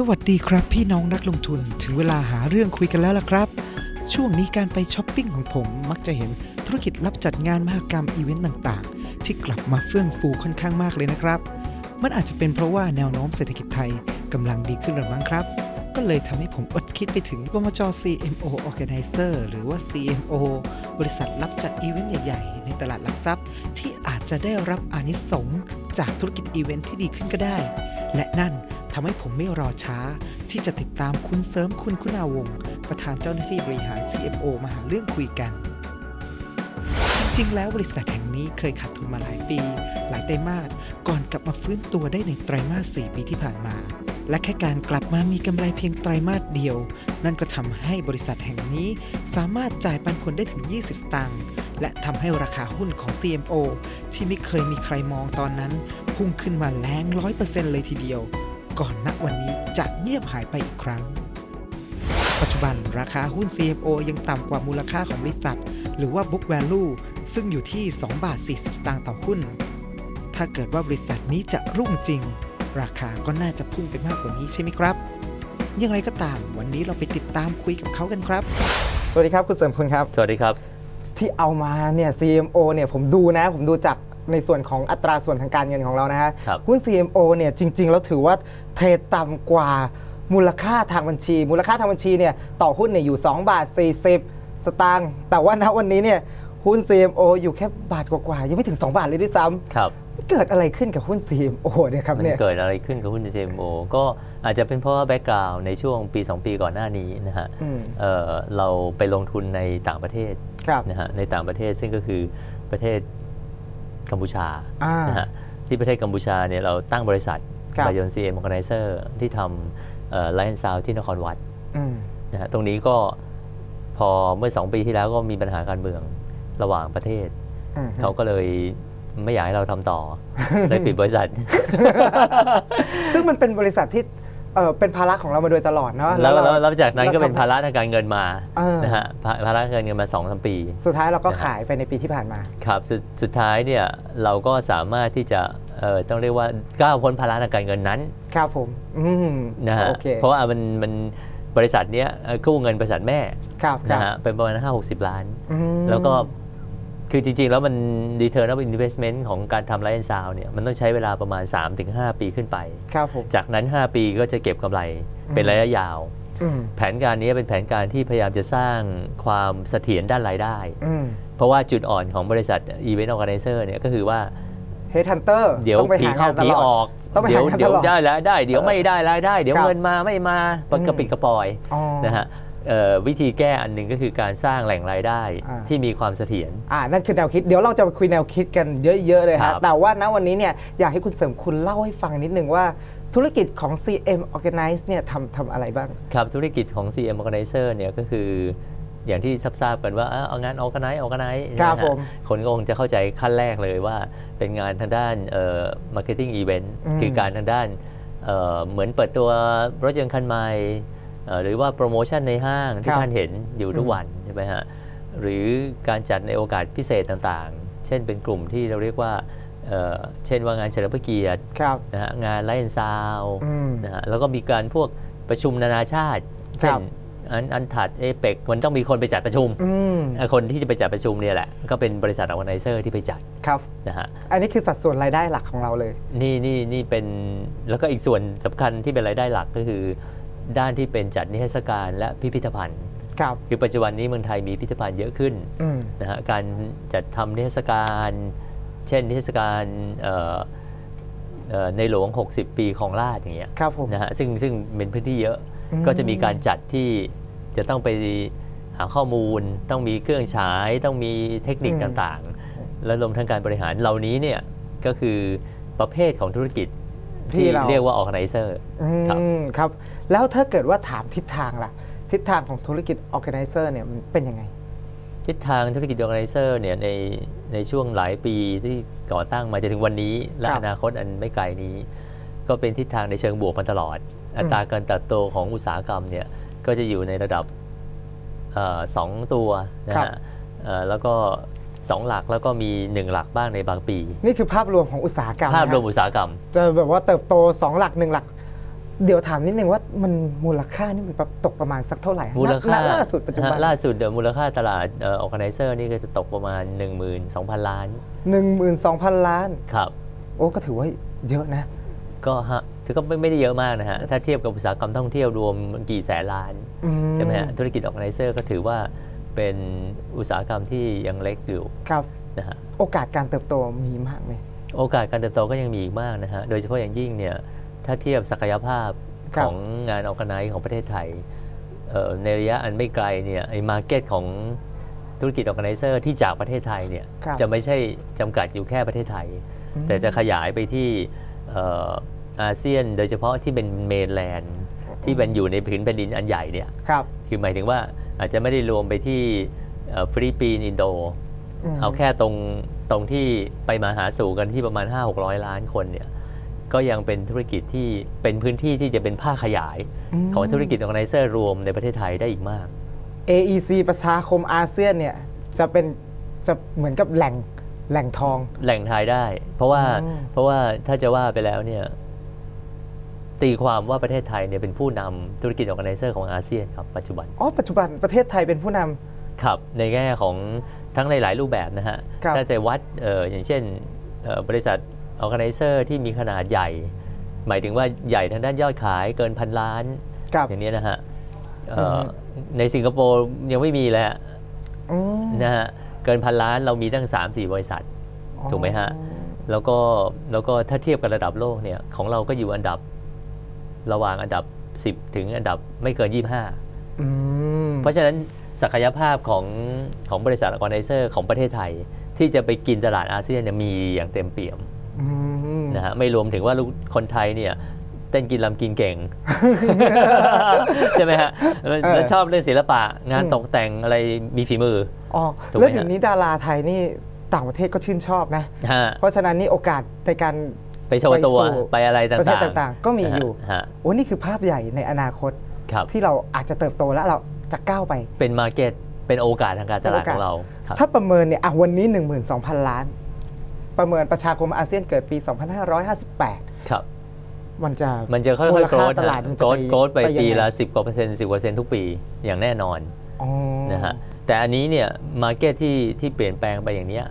สวัสดีครับพี่น้องนักลงทุนถึงเวลาหาเรื่องคุยกันแล้วล่ะครับ ช่วงนี้การไปช้อปปิ้งของผมมักจะเห็นธุรกิจรับจัดงานมหกรรมอีเวนต์ต่างๆ ที่กลับมาเฟื่องฟูค่อนข้างมากเลยนะครับ มันอาจจะเป็นเพราะว่าแนวโน้มเศรษฐกิจไทยกำลังดีขึ้นหรือมั้งครับ ก็เลยทำให้ผมอดคิดไปถึงบมจ CMO Organizer หรือว่า CMO บริษัทรับจัดอีเวนต์ใหญ่ๆ ในตลาดหลักทรัพย์ ที่อาจจะได้รับอานิสงส์จากธุรกิจอีเวนต์ที่ดีขึ้นก็ได้ และนั่น ทำให้ผมไม่รอช้า ที่จะติดตามคุณเสริมคุณคุณาวง ประธานเจ้าหน้าที่บริหาร CMO มาหาเรื่องคุยกัน จริงๆ แล้วบริษัทแห่งนี้เคยขาดทุนมาหลายปี หลายไตรมาสก่อนกลับมาฟื้นตัวได้ในไตรมาส 4 ปีที่ผ่านมา และแค่การกลับมามีกำไรเพียงไตรมาสเดียว นั่นก็ทำให้บริษัทแห่งนี้สามารถจ่ายปันผลได้ถึง 20 สตางค์และทำให้ราคาหุ้นของ CMO ที่ไม่เคยมีใครมองตอนนั้น พุ่งขึ้นมาแรง100%เลยทีเดียว ก่อนณวันนี้จะเงียบหายไปอีกครั้ง ปัจจุบันราคาหุ้น CMO ยังต่ำกว่ามูลค่าของบริษัท หรือว่า book value ซึ่งอยู่ที่ 2 บาท 40 สตางค์ต่อหุ้น ถ้าเกิดว่าบริษัทนี้จะรุ่งจริง ราคาก็น่าจะพุ่งไปมากกว่านี้ใช่ไหมครับ อย่างไรก็ตามวันนี้เราไปติดตามคุยกับเขากันครับ สวัสดีครับคุณเสริมคุณครับ สวัสดีครับ ที่เอามาเนี่ย CMO เนี่ยผมดูนะ ผมดูจาก ในส่วนของอัตราส่วนทางการเงินของเรานะฮะครับหุ้น CMO เนี่ยจริง ๆ แล้วถือว่าเทรดต่ำกว่ามูลค่าทางบัญชี มูลค่าทางบัญชีเนี่ยต่อหุ้นเนี่ยอยู่ 2 บาท 40 สตางค์แต่ว่าณวันนี้เนี่ยหุ้น CMO อยู่แค่บาทกว่าๆยังไม่ถึง 2 บาทเลยด้วยซ้ครับำเกิดอะไรขึ้นกับหุ้น CMO เนี่ยครับมันเนี่ยเกิดอะไรขึ้นกับหุ้น JMO ก็อาจจะเป็นเพราะว่าแบ็กกราวน์ในช่วงปี 2 ปีก่อนหน้านี้นะฮะอืมเอ่อเราไปลงทุนในต่างประเทศครับนะฮะในต่างประเทศซึ่งก็คือประเทศ กัมพูชาอ่านะฮะที่ประเทศกัมพูชาเนี่ยเราตั้งบริษัทครับบายอนซีเอ็มออร์แกไนเซอร์ที่ทำไลน์ซาวที่นครวัดอืมนะฮะตรงนี้ก็พอเมื่อ 2 ปีที่แล้วก็มีปัญหาการเมืองระหว่างประเทศอืมเขาก็เลยไม่อยากให้เราทำต่อเลยปิดบริษัท ซึ่งมันเป็นบริษัทที่ เอ่อเป็นภาระของเรามาโดยตลอดเนาะแล้วเราแล้วแล้วจากนั้นก็เป็นทำภาระทางการเงินมาเออนะฮะภาภาระทางการเงินมา2อสปี สุดท้ายเราก็นะฮะขายไปในปีที่ผ่านมาครับสดสุดท้ายเนี่ยเราก็สามารถที่จะเอ่อต้องเรียกว่าก้าวพ้นภาระทางการเงินนั้นครับผมอืมนะฮะโอเคเพราะว่ามันมันบริษัทเนี้ยเอ่อกู้เงินบริษัทแม่ครับครันะบฮะเป็นประมาณ5 60ล้านอืมแล้วก็ คือจริง ๆ แล้วมัน return of investment ของการทำไลฟ์ซาวเนี่ยมันต้องใช้เวลาประมาณ 3-5 ปีขึ้นไป ครับผม จากนั้น 5 ปีก็จะเก็บกำไรเป็นระยะยาว อืมแผนการนี้เป็นแผนการที่พยายามจะสร้างความเสถียรด้านรายได้ อืมเพราะว่าจุดอ่อนของบริษัท Event Organizer เนี่ยก็คือว่าเฮดฮันเตอร์เดี๋ยวต้องไปผีหางาเข้านตผีลออดอกต้องไปเดี๋ยวหางานเดี๋ยวตลอดได้รายได้ เดี๋ยวไม่ได้รายได้ เดี๋ยวครับ เงินมาไม่มาอืมกระปิดกระปอย อ๋อ นะฮะเอ่อ วิธีแก้อันหนึ่งก็คือการสร้างแหล่งรายได้อ่าที่มีความเสถียรอ่านั่นคือแนวคิดเดี๋ยวเราจะไปคุยแนวคิดกันเยอะ ๆ เลยครัฮะบแต่ว่าณวันนี้เนี่ยอยากให้คุณเสริมคุณเล่าให้ฟังนิดนึงว่าธุรกิจของ CM Organize เนี่ยทำทำอะไรบ้าง ครับ ธุรกิจของ CM Organizer เนี่ยก็คืออย่างที่ทราบๆกันว่าเอ้าเอางาน Organize Organize ครับนะฮะผมคนก็คงจะเข้าใจขั้นแรกเลยว่าเป็นงานทางด้านเอ่อ marketing event อืมคือการทางด้านเอ่อเหมือนเปิดตัวรถยนต์คันใหม่เอ่อ หรือว่าโปรโมชั่นในห้างที่ท่านเห็นอยู่ทุกวันใช่ไหมฮะหรือการจัดในโอกาสพิเศษต่างๆ เช่นเป็นกลุ่มที่เราเรียกว่าเอ่อเช่นว่างานเฉลิมพระเกียรติครับนะฮะงานไลน์ซาวอืมนะฮะแล้วก็มีการพวกประชุมนานาชาติคเช่รันบอันอันถัดเอเปกมันต้องมีคนไปจัดประชุมอืมเอ่อคนที่จะไปจัดประชุมเนี่ยแหละ ก็เป็นบริษัทอ r g a ไนเซอร์ที่ไปจัดครับนะฮะอันนี้คือสัดส่วนรายได้หลักของเราเลย นี่นี่นี่เป็นแล้วก็อีกส่วนสำคัญที่เป็นรายได้หลักก็คือ ด้านที่เป็นจัดนิทรรศการและพิพิธภัณฑ์ครับคือปัจจุบันนี้เมืองไทยมีพิพิธภัณฑ์เยอะขึ้นอืมนะฮะการจัดทำนิทรรศการ เช่นนิทรรศการเอ่อเอ่อในหลวง 60 ปีของราชอย่างเงี้ยครับผมนะฮะซึ่งซึ่งเป็นพื้นที่เยอะอืมก็จะมีการจัดที่จะต้องไปหาข้อมูล ต้องมีเครื่องฉายต้องมีเทคนิคต่างๆ และรวมทั้งการบริหารเหล่านี้เนี่ยก็คือประเภทของธุรกิจ ที่ที่เราเรียกว่า organizer อืครับมครับ แล้วถ้าเกิดว่าถามทิศทางล่ะ ทิศทางของธุรกิจ Organizer เนี่ยมันเป็นยังไง ทิศทางธุรกิจ organizer เนี่ยในในช่วงหลายปีที่ก่อตั้งมาจนถึงวันนี้ และครับอนาคตอันไม่ไกลนี้ ก็เป็นทิศทางในเชิงบวกมาตลอด อัตราการเติบโตของอุตสาหกรรมเนี่ยก็จะอยู่ในระดับเอ่อสองตัวนะครับฮะเอ่อแล้วก็ สองหลักแล้วก็มีหนึ่งหลักบ้างในบางปี นี่คือภาพรวมของอุตสาหกรรมภาพรวมนะฮะอุตสาหกรรม จะแบบว่าเติบโต 2 หลัก 1 หลัก เดี๋ยวถามนิดนึงว่ามันมูลค่านี่มันตกประมาณสักเท่าไหร่ฮะมูลค่าณล่าสุดปัจจุบันฮะล่าสุดเดี๋ยวมูลค่าตลาดเออ organizer นี่ก็จะตกประมาณ 12,000 ล้านหนึ่งหมื่นสองพันล้านครับโอ้ก็ถือว่าเยอะนะ ก็ฮะถือก็ไม่ไม่ได้เยอะมากนะฮะถ้าเทียบกับอุตสาหกรรมท่องเที่ยวรวมกี่แสนล้านอืใช่ไหมฮะธุรกิจ organizer ก็ถือว่า เป็นอุตสาหกรรมที่ยังเล็กอยู่ครับนะฮะโอกาสการเติบโตมีมากไหมโอกาสการเติบโตก็ยังมีอีกมากนะฮะโดยเฉพาะอย่างยิ่งเนี่ยถ้าเทียบศักยภาพครับของงานออกไนของประเทศไทยเอ่อในระยะอันไม่ไกลเนี่ยไอ้มาร์เก็ตของธุรกิจออ g a แก z นเซอร์ที่จากประเทศไทยเนี่ยครับจะไม่ใช่จำกัดอยู่แค่ประเทศไทยอืมแต่จะขยายไปที่เอ่ออาเซียนโดยเฉพาะที่เป็นเมนแลนด์ที่เป็นอยู่ในผืนแผ่นดินอันใหญ่เนี่ยครับคือหมายถึงว่า อาจจะไม่ได้รวมไปที่เอ่อฟิลิปปินส์อินโดมเอาแค่ตรงตรงที่ไปมาหาสู่กันที่ประมาณ 5 6 0 0 ล้านคนเนี่ยก็ยังเป็นธุรกิจที่เป็นพื้นที่ที่จะเป็นภาคขยายมของธุรกิจออ g a แก z นเซอร์รวมในประเทศไทยได้อีกมาก AEC ประชาคมอาเซียนเนี่ยจะเป็นจะเหมือนกับแหล่งแหล่งทอง แหล่งทายได้ เพราะว่าอืมเพราะว่าถ้าจะว่าไปแล้วเนี่ย ตีความว่าประเทศไทยเนี่ยเป็นผู้นำธุรกิจออ g a แก z นเซอร์ของอาเซียนครับปัจจุบันอ๋อปัจจุบันประเทศไทยเป็นผู้นำครับในแง่ของทั้งในหลายรูปแบบนะฮะครับถ้าจะวัดเอ่ออย่างเช่นเอ่อบริษัทออ g a แก z นเซอร์ที่มีขนาดใหญ่ หมายถึงว่าใหญ่ทางด้านยอดขายเกินพันล้านกับอย่างนี้นะฮะเอ่ออมในสิงคโปร์ยังไม่มีเลยฮะอืมนะฮะเกินพันล้านเรามีตั้ง 3-4 บริษัทถูกไหมฮะแล้วก็แล้วก็ถ้าเทียบกับระดับโลกเนี่ยของเราก็อยู่อันดับ ระหว่างอันดับ 10 ถึงอันดับไม่เกิน 25อืมเพราะฉะนั้นศักยภาพของของบริษัทออ g a แก z นเซอร์ของประเทศไทย ที่จะไปกินตลาดอาเซียนเนี่ยมีอย่างเต็มเปี่ยมอืมนะฮะไม่รวมถึงว่าลูกคนไทยเนี่ยเต้นกินลำกินเก่ง ใช่ไหมฮะแล้วแล้วชอบเรื่องศิลปะงานตกแต่งอะไรมีฝีมืออ๋อถูกไหมแล้วถึฮะงนี้ดาราไทยนี่ต่างประเทศก็ชื่นชอบนะฮะเพราะฉะนั้นนี่โอกาสในการ ไปโชว์ตัวไปสู่ไปอะไรต่างๆประเทศต่างๆ ก็มีอยู่ฮะโอ้นี่คือภาพใหญ่ในอนาคตครับที่เราอาจจะเติบโตแล้วเราจะก้าวไป เป็นมาร์เก็ตเป็นโอกาสทางการตลาดของเราครับถ้าประเมินเนี่ยอะวันนี้ 12,000 ล้าน ประเมินประชาคมอาเซียนเกิดปี 2558 ครับ มันจะมันจะค่มูอยลๆโกรค่าธตลาดมันโกจะรธโกรธไปยังปีไงละ 10 กว่าเปอร์เซ็นต์10กว่าเปอร์เซ็นต์ทุกปีอย่างแน่นอนอ๋อนะฮะแต่อันนี้เนี่ยมาร์เก็ตที่ที่เปลี่ยนแปลงไปอย่างเนี้ย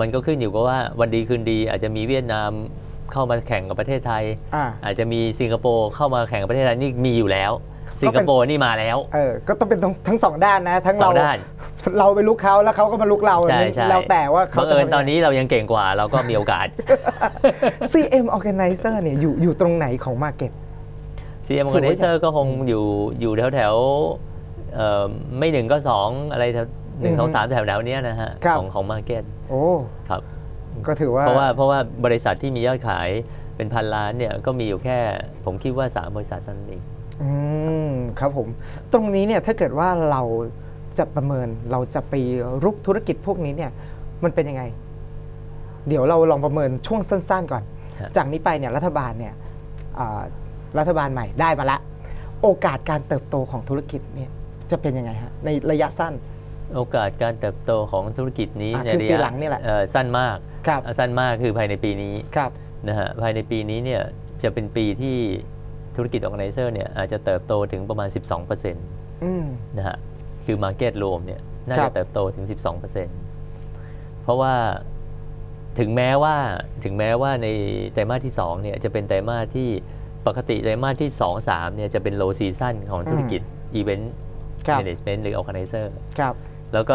มันก็ขึ้นอยู่กับว่าวันดีคืนดีอาจจะมีเวียดนาม เข้ามาแข่งกับประเทศไทยอ่าอาจจะมีสิงคโปร์เข้ามาแข่งกับประเทศไทยนี่มีอยู่แล้ว สิงคโปร์นี่มาแล้วเออก็ต้องเป็นทั้งทั้งสองด้านนะทั้งสเราองด้านเราไปลุกเขาแล้วเขาก็มาลุกเราใช่ใช่แล้วแต่ว่าเขาบังจะเอิญทำยังไงตอนนี้เรายังเก่งกว่าเราก็มีโอกาส CM Organizer เนี่ยอยู่อยู่ตรงไหนของ Market CM ถือว่า Organizer ก็คงอยู่อยู่แถวแถวๆเอ่อไม่หนึ่งก็สองอะไรแถวหนึ่งสองสามแถวแถวๆเนี้ยนะฮะครับของของมาร์เก็ตโอ้ครับ ก็ถือว่าเพราะว่าเพราะว่าบริษัทที่มียอดขายเป็นพันล้านเนี่ยก็มีอยู่แค่ ผมคิดว่า 3 บริษัทเท่านั้นเองอืมครับผม ตรงนี้เนี่ยถ้าเกิดว่าเราจะประเมินเราจะไปรุกธุรกิจพวกนี้เนี่ยมันเป็นยังไง เดี๋ยวเราลองประเมินช่วงสั้นๆก่อนครับจากนี้ไปเนี่ยรัฐบาลเนี่ยอ่ารัฐบาลใหม่ได้มาละ โอกาสการเติบโตของธุรกิจเนี่ยจะเป็นยังไงฮะในระยะสั้น โอกาสการเติบโตของธุรกิจนี้อะในคือระปียะหลังนี่แหละเอ่อสั้นมากครับอะสั้นมากคือภายในปีนี้ครับนะฮะภายในปีนี้เนี่ยจะเป็นปีที่ธุรกิจ organizer เนี่ยอาจจะเติบโตถึงประมาณ 12%นอืมะฮะคือ Market รวมเนี่ยน่าครัจะบเติบโตถึง 12%เพราะว่าถึงแม้ว่าถึงแม้ว่าในไตรมาสที่2เนี่ยจะเป็นไตรมาสที่ปกติไตรมาสที่ 2 3เนี่ยจะเป็น low season ของธุรกิจ Event ครับ Management หรือ Organizer ครับ แล้วก็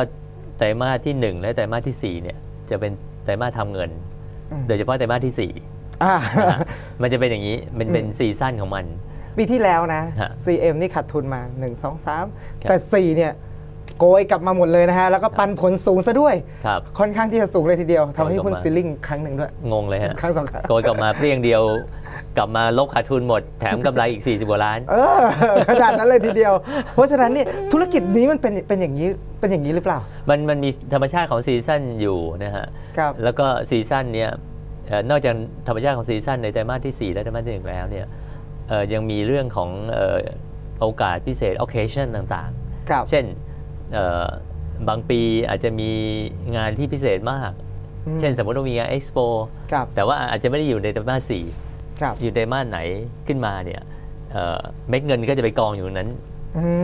ไตรมาสที่ 1 และไตรมาสที่ 4 เนี่ย จะเป็นไตรมาสทำเงินอืมโดยเฉพาะไตรมาสที่อ่า4นะฮะมันจะเป็นอย่างนี้มันเป็นอืมซีซั่นของมัน ปีที่แล้วนะฮะ CM นี่ขาดทุนมา 1 2ครับ3แต่ 4 เนี่ยโกยกลับมาหมดเลยนะฮะ แล้วก็ปันผลสูงซะด้วยครับค่อนข้างที่จะสูงเลยทีเดียวทำให้โกยกลับหุ้นมาซีลิ่งครั้งหนึ่งด้วย งงเลยฮะ ครั้งสองครั้งโกยกลับมาเปรี้ยงเดียว กลับมาลบขาดทุนหมด แถมกำไรอีก 40กว่าล้าน เออขนาดนั้นเลยทีเดียว เพราะฉะนั้นเนี่ยธุรกิจนี้มันเป็นเป็นอย่างนี้เป็นอย่างนี้หรือเปล่า มันมันมีธรรมชาติของซีซั่นอยู่นะฮะครับแล้วก็ซีซั่นเนี้ยเอ่อนอกจากธรรมชาติของซีซั่นในไตรมาสที่ 4 และไตรมาสที่1แล้วเนี่ยเอ่อยังมีเรื่องของเอ่อโอกาสพิเศษ occasion ต่างครับๆเช่นเอ่อบางปีอาจจะมีงานที่พิเศษมากอืมเช่นสมมติว่ามีงาน Expo ครับแต่ว่าอาจจะไม่ได้อยู่ในไตรมาส4ครับ อยู่ไตรมาสไหนขึ้นมาเนี่ยเอ่อเม็ดเงินก็จะไปกองอยู่ตรงนั้น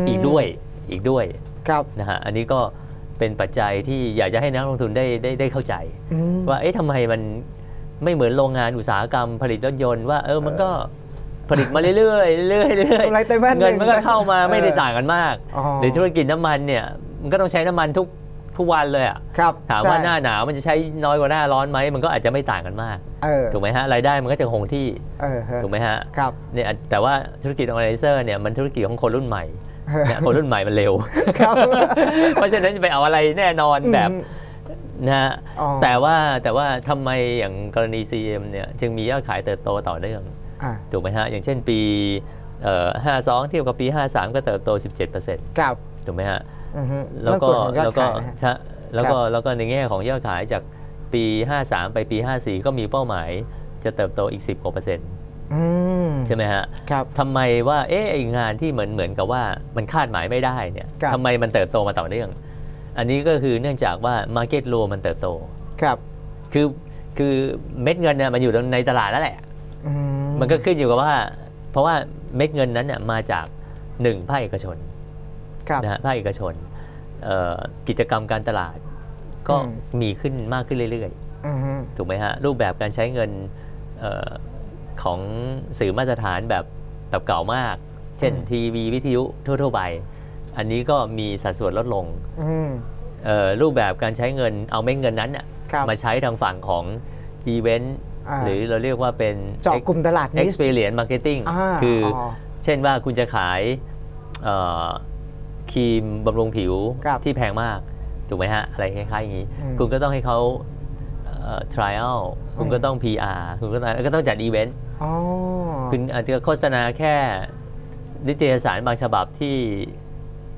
มอีกด้วยอีกด้วยครับนะฮะอันนี้ก็เป็นปัจจัยที่อยากจะให้นักลงทุนได้ได้ได้เข้าใจอืมว่าเอ๊ะทำไมมันไม่เหมือนโรงงานอุตสาหกรรมผลิตรถยนต์ว่าเออมันก็ผลิตมาเรื่อยๆเรื่อยๆเรื่อยกำไรไตรมาสๆเงินมันก็เข้ามาเออไม่ได้ต่างกันมากอ๋อหรือธุรกิจน้ำมันเนี่ยมันก็ต้องใช้น้ำมันทุก ทุกวันเลยอะครับถามว่าใช่หน้าหนาวมันจะใช้น้อยกว่าหน้าร้อนไหมมันก็อาจจะไม่ต่างกันมากเออถูกไหมฮะรายได้มันก็จะคงที่เออฮะถูกไหมฮะครับเนี่ยแต่ว่าธุรกิจออ g a ไนเซอร์เนี่ยมันธุรกิจของคนรุ่นใหม่เนี่ยคนรุ่นใหม่มันเร็วครับเพราะฉะนั้นจะไปเอาอะไรแน่นอนแบบอืมนะฮะอ๋อแต่ว่าแต่ว่าทำไมอย่างกรณี CM เนี่ยจึงมียอดขายเติบโตต่อเนื่องอ่าถูกไหมฮะอย่างเช่นปีเอ่อ52 เทียบกับปี 53 ก็เติบโต 17%ครับถูกไหมฮะอือฮึ แล้วนั่นก็ส่วนของยอดแล้วก็ขายนะฮะฮะแล้วก็ครับแล้วก็ในแง่ของยอดขายจากปี 53 ไปปี 54 ก็มีเป้าหมายจะเติบโตอีก 10กว่าเปอร์เซ็นต์อืมใช่ไหมฮะครับทำไมว่าเอ๊ะไองานที่เหมือนเหมือนกับว่ามันคาดหมายไม่ได้เนี่ยครับทำไมมันเติบโตมาต่อเนื่อง อันนี้ก็คือเนื่องจากว่า Market รวมมันเติบโตครับ คือคือเม็ดเงินเนี่ยมันอยู่ในตลาดแล้วแหละอืมันก็ขึ้นอยู่กับว่า เพราะว่าเม็ดเงินนั้นเนี่ยมาจากหนึ่งภาคเอกชนครับ นะฮะภาคเอกชนเอ่อกิจกรรมการตลาดก็อืมมีขึ้นมากขึ้นเรื่อยอือฮึๆถูกไหมฮะรูปแบบการใช้เงินเออของสื่อมาตรฐานแบบแบบเก่ามาก เช่นทีวีวิทยุทั่วๆไป อันนี้ก็มีสัดส่วนลดลงอืมเอ่อรูปแบบการใช้เงินเอาเม็ดเงินนั้นน่ะครับมาใช้ทางฝั่งของอีเวนต์อ่าหรือเราเรียกว่าเป็นเจาะกลุ่มตลาดนิช experience marketing อ่าคือออเช่นว่าคุณจะขายเอ่อ ครีมบำรุงผิวครับที่แพงมากถูกไหมฮะ อะไรคล้ายๆอย่างนี้อืมคุณก็ต้องให้เขาเอ่อ trial คุณก็ต้อง PR คุณก็ต้องก็ต้องจัดอีเวนต์อ๋อคุณอาจจะโฆษณาแค่นิตยสารบางฉบับที่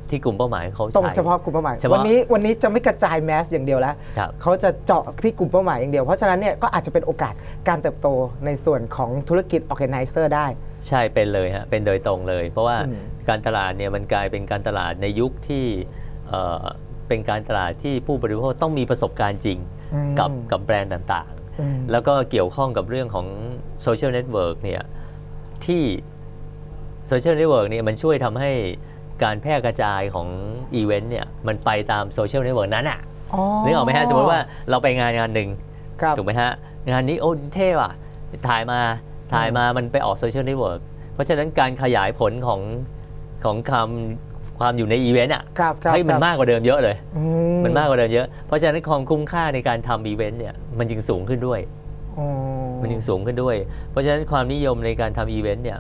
ที่กลุ่มเป้าหมายเขาตรงใช้เฉพาะกลุ่มเป้าหมายเฉพาะวันนี้วันนี้จะไม่กระจายแมสอย่างเดียวแล้วครับเขาจะเจาะที่กลุ่มเป้าหมายอย่างเดียว เพราะฉะนั้นเนี่ยก็อาจจะเป็นโอกาสการเติบโตในส่วนของธุรกิจ organizer ได้ ใช่เป็นเลยฮะเป็นโดยตรงเลย เพราะว่าอืมการตลาดเนี่ยมันกลายเป็นการตลาดในยุคที่เอ่อเป็นการตลาดที่ผู้บริโภคต้องมีประสบการณ์จริงอืมกับกับแบรนด์ต่างอืมๆแล้วก็เกี่ยวข้องกับเรื่องของโซเชียลเน็ตเวิร์กเนี่ยที่โซเชียลเน็ตเวิร์กเนี่ยมันช่วยทำให้การแพร่กระจายของอีเวนต์เนี่ยมันไปตามโซเชียลเน็ตเวิร์กนั้นอะนึกออกไหมฮะสมมติว่าเราไปงานงานหนึ่งครับถูกไหมฮะงานนี้โอ้เท่ว่ะถ่ายมา ถ่ายมามันไปออกโซเชียลเน็ตเวิร์กเพราะฉะนั้นการขยายผลของของคำความอยู่ในอีเวนต์อะครับครับเฮ้ยมันครับมากกว่าเดิมเยอะเลยอืมันมากกว่าเดิมเยอะ เพราะฉะนั้นความคุ้มค่าในการทำอีเวนต์เนี่ยมันจึงสูงขึ้นด้วยอ๋อมันจึงสูงขึ้นด้วย เพราะฉะนั้นความนิยมในการทำอีเวนต์เนี่ย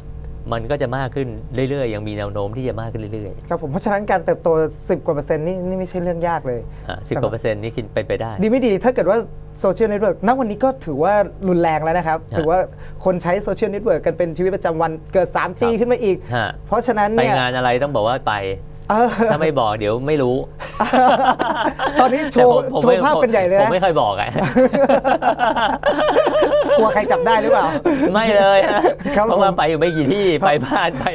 มันก็จะมากขึ้นเรื่อยๆ ยังมีแนวโน้มที่จะมากขึ้นเรื่อยครับผม เพราะฉะนั้นการเติบโต 10 กว่าเปอร์เซ็นต์นี่นี่ไม่ใช่เรื่องยากเลยๆอะสิบกว่าเปอร์เซ็นต์นี่คิดเป็นไปได้ ดีไม่ดีถ้าเกิดว่าโซเชียลเน็ตเวิร์กณวันนี้ก็ถือว่ารุนแรงแล้วนะครับฮะถือว่าคนใช้โซเชียลเน็ตเวิร์กกันเป็นชีวิตประจำวันเกิด 3G ครับขึ้นมาอีกฮะเพราะฉะนั้นไปเนี่ยงานอะไรต้องบอกว่าไปเออ ถ้าไม่บอกเดี๋ยวไม่รู้ ตอนนี้โชแต่ว์ผมผมโชไม่ว์ภาพกันใหญ่เลยผมนะไม่ค่อยบอกอะกลัวใครจับได้หรือเปล่า ไม่เลยฮะครับเพราะว่าผมไปอยู่ไม่กี่ที่ไปบ้านไป